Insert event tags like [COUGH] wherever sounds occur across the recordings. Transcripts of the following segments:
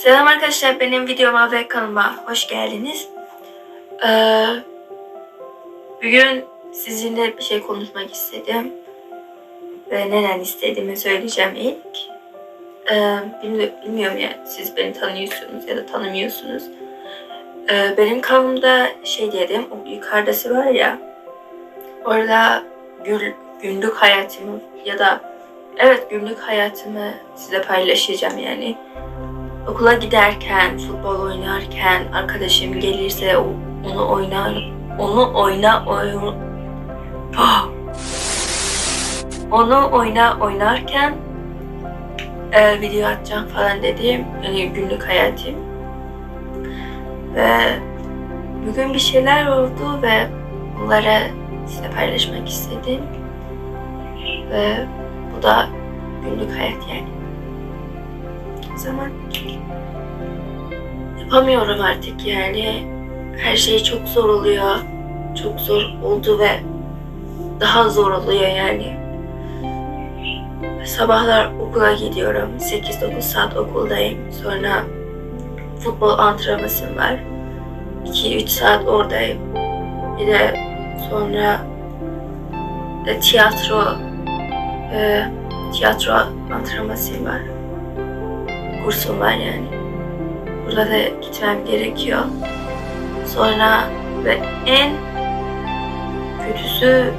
Selam arkadaşlar benim videoma ve kanalıma hoş geldiniz. Ee, bugün sizinle bir şey konuşmak istedim. Ve neden istediğimi söyleyeceğim ilk. Ee, bilmi- bilmiyorum yani siz beni tanıyorsunuz ya da tanımıyorsunuz. Ee, benim kanalımda şey dedim o yukarıdası var ya orada gül, günlük hayatımı ya da evet günlük hayatımı size paylaşacağım yani okula giderken, futbol oynarken, arkadaşım gelirse onu oynar, onu oyna oyun, onu oyna oynarken e, video atacağım falan dedim. Yani günlük hayatım. Ve bugün bir şeyler oldu ve bunları size paylaşmak istedim. Ve bu da günlük hayat yani. Zaman yapamıyorum artık yani. Her şey çok zor oluyor. Çok zor oldu ve daha zor oluyor yani. Sabahlar okula gidiyorum. 8-9 saat okuldayım. Sonra futbol antrenmanım var. 2-3 saat oradayım. Bir de sonra tiyatro e, tiyatro antrenmanım var. Kursum var yani. Burada da gitmem gerekiyor. Sonra ve en kötüsü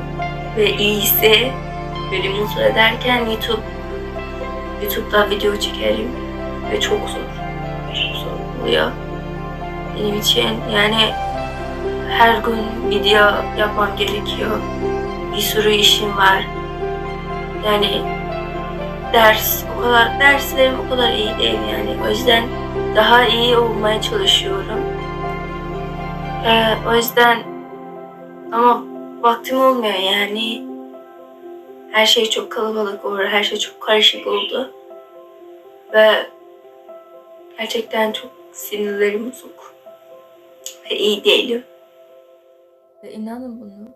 ve iyisi beni mutlu ederken YouTube YouTube'da video çekerim ve çok zor. Çok zor oluyor. Benim için yani her gün video yapmam gerekiyor. Bir sürü işim var. Yani ders o kadar derslerim o kadar iyi değil yani. O yüzden daha iyi olmaya çalışıyorum. Ee, o yüzden ama vaktim olmuyor yani. Her şey çok kalabalık oldu, her şey çok karışık oldu. Ve gerçekten çok sinirlerim bozuk. Ve iyi değilim. Ve inanın bunu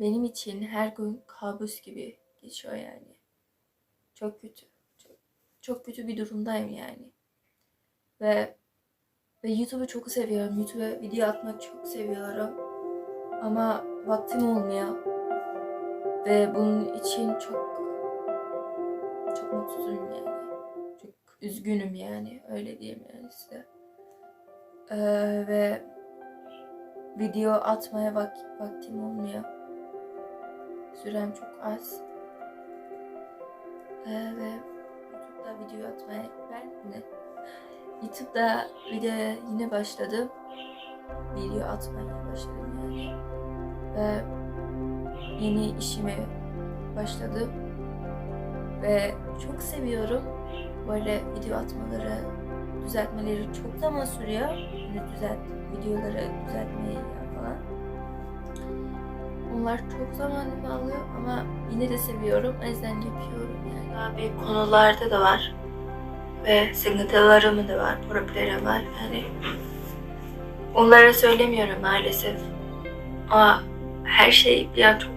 benim için her gün kabus gibi geçiyor yani. Çok kötü. Çok, çok kötü bir durumdayım yani. Ve ve YouTube'u çok seviyorum. YouTube'a video atmak çok seviyorum. Ama vaktim olmuyor. Ve bunun için çok çok mutsuzum yani. Çok üzgünüm yani. Öyle diyeyim yani size. Ee, ve video atmaya vak- vaktim olmuyor. Sürem çok az. Ee, ve YouTube'da video atmaya ben ne? YouTube'da video yine başladım. Video atmaya başladım yani. Ve yeni işime başladım. Ve çok seviyorum. Böyle video atmaları, düzeltmeleri çok zaman sürüyor. Yani düzelt, videoları düzeltmeyi Onlar çok zamanımı alıyor ama yine de seviyorum. O yüzden yapıyorum yani. Büyük konularda da var. Ve sıkıntılarım da var, problemim var. Yani onlara söylemiyorum maalesef. Ama her şey bir an çok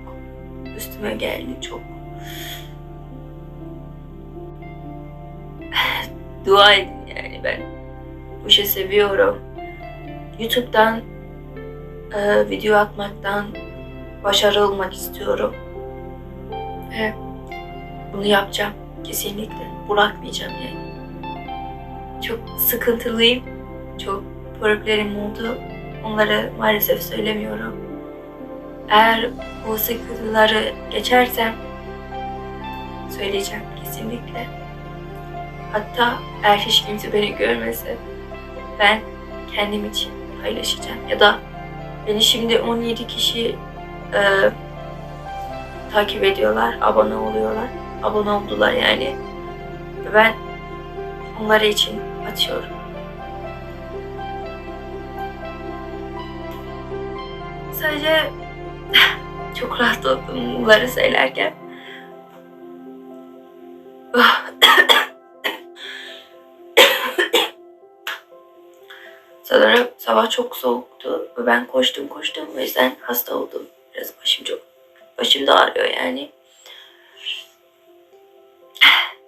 üstüme geldi. Çok [SIGHS] dua edin yani ben bu işi seviyorum. YouTube'dan e, video atmaktan başarılı olmak istiyorum. Ve bunu yapacağım kesinlikle. Bırakmayacağım yani. Çok sıkıntılıyım. Çok problemim oldu. Onları maalesef söylemiyorum. Eğer bu sıkıntıları geçersem söyleyeceğim kesinlikle. Hatta eğer hiç kimse beni görmese ben kendim için paylaşacağım. Ya da beni şimdi 17 kişi e, takip ediyorlar, abone oluyorlar. Abone oldular yani. Ben onları için atıyorum. Sadece [LAUGHS] çok rahat oldum bunları söylerken. [COUGHS] Sanırım sabah çok soğuktu ve ben koştum koştum o yüzden hasta oldum. Biraz başım çok başım da ağrıyor yani.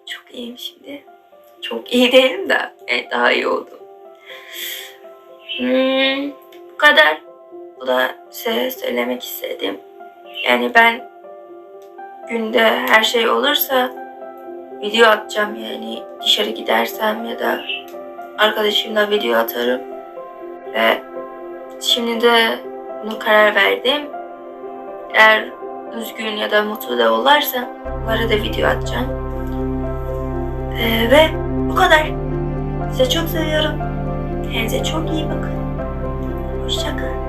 Çok iyiyim şimdi. çok iyi değilim de evet, daha iyi oldum. Hmm, bu kadar. Bu da size söylemek istedim. Yani ben günde her şey olursa video atacağım yani dışarı gidersem ya da arkadaşımla video atarım. Ve şimdi de bunu karar verdim. Eğer üzgün ya da mutlu da olursa onlara da video atacağım. Ee, ve bu kadar. Size çok seviyorum. Kendinize çok iyi bakın. Hoşçakalın.